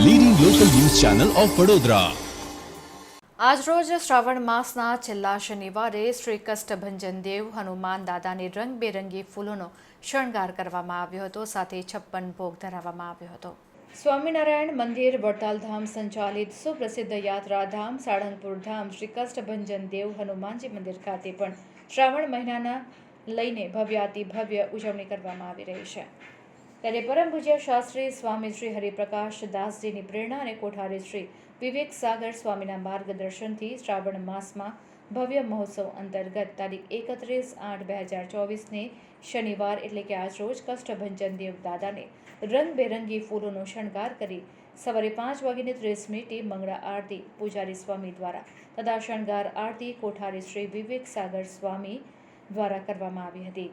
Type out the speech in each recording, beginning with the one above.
Channel of Vadodara આજરોજ શ્રાવણ માસના છેલ્લા શનિવારે શ્રી કષ્ટભંજન દેવ હનુમાન દાદાને રંગબેરંગી ફૂલોનો શણગાર કરવામાં આવ્યો હતો સાથે છપ્પન ભોગ ધરાવવામાં આવ્યો હતો. સ્વામિનારાયણ મંદિર વડતાલ ધામ સંચાલિત સુપ્રસિદ્ધ યાત્રાધામ સાળંગપુર ધામ શ્રી કષ્ટભંજન દેવ હનુમાનજી મંદિર ખાતે પણ શ્રાવણ મહિનાના લઈને ભવ્યાતિ ભવ્ય ઉજવણી કરવામાં આવી રહી છે. ત્યારે પરમ પૂજ્ય શાસ્ત્રી સ્વામી શ્રી હરિપ્રકાશ દાસજીની પ્રેરણા અને કોઠારી શ્રી વિવેક સાગર સ્વામીના માર્ગદર્શનથી શ્રાવણ માસમાં ભવ્ય મહોત્સવ અંતર્ગત તારીખ એકત્રીસ આઠ બે હજાર ચોવીસને શનિવાર એટલે કે આજ રોજ કષ્ટભંજન દેવ દાદાને રંગબેરંગી ફૂલોનો શણગાર કરી સવારે પાંચ વાગીને ત્રીસ મિનિટે મંગળા આરતી પૂજારી સ્વામી દ્વારા તથા શણગાર આરતી કોઠારી શ્રી વિવેક સાગર સ્વામી દ્વારા કરવામાં આવી હતી.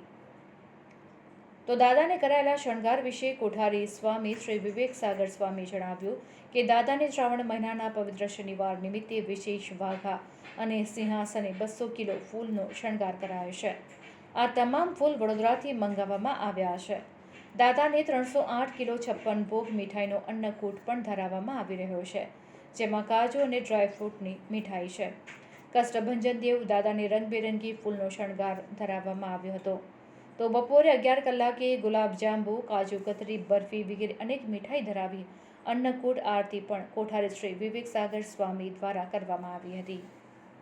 તો દાદાને કરાયેલા શણગાર વિશે કોઠારી સ્વામી શ્રી વિવેક સાગર સ્વામી જણાવ્યું કે દાદાને શ્રાવણ મહિનાના પવિત્ર શનિવાર નિમિત્તે વિશેષ વાઘા અને સિંહાસને બસો કિલો ફૂલનો શણગાર કરાયો છે. આ તમામ ફૂલ વડોદરાથી મંગાવવામાં આવ્યા છે. દાદાને ત્રણસો આઠ કિલો છપ્પન ભોગ મીઠાઈનો અન્નકૂટ પણ ધરાવવામાં આવી રહ્યો છે, જેમાં કાજુ અને ડ્રાયફ્રૂટની મીઠાઈ છે. કષ્ટભંજન દેવ દાદાને રંગબેરંગી ફૂલનો શણગાર ધરાવવામાં આવ્યો હતો. તો બપોરે અગિયાર કલાકે ગુલાબજાંબુ કાજુ કતરી, બરફી વગેરે અનેક મીઠાઈ ધરાવી અન્નકૂટ આરતી પણ કોઠારી શ્રી વિવેક સાગર સ્વામી દ્વારા કરવામાં આવી હતી.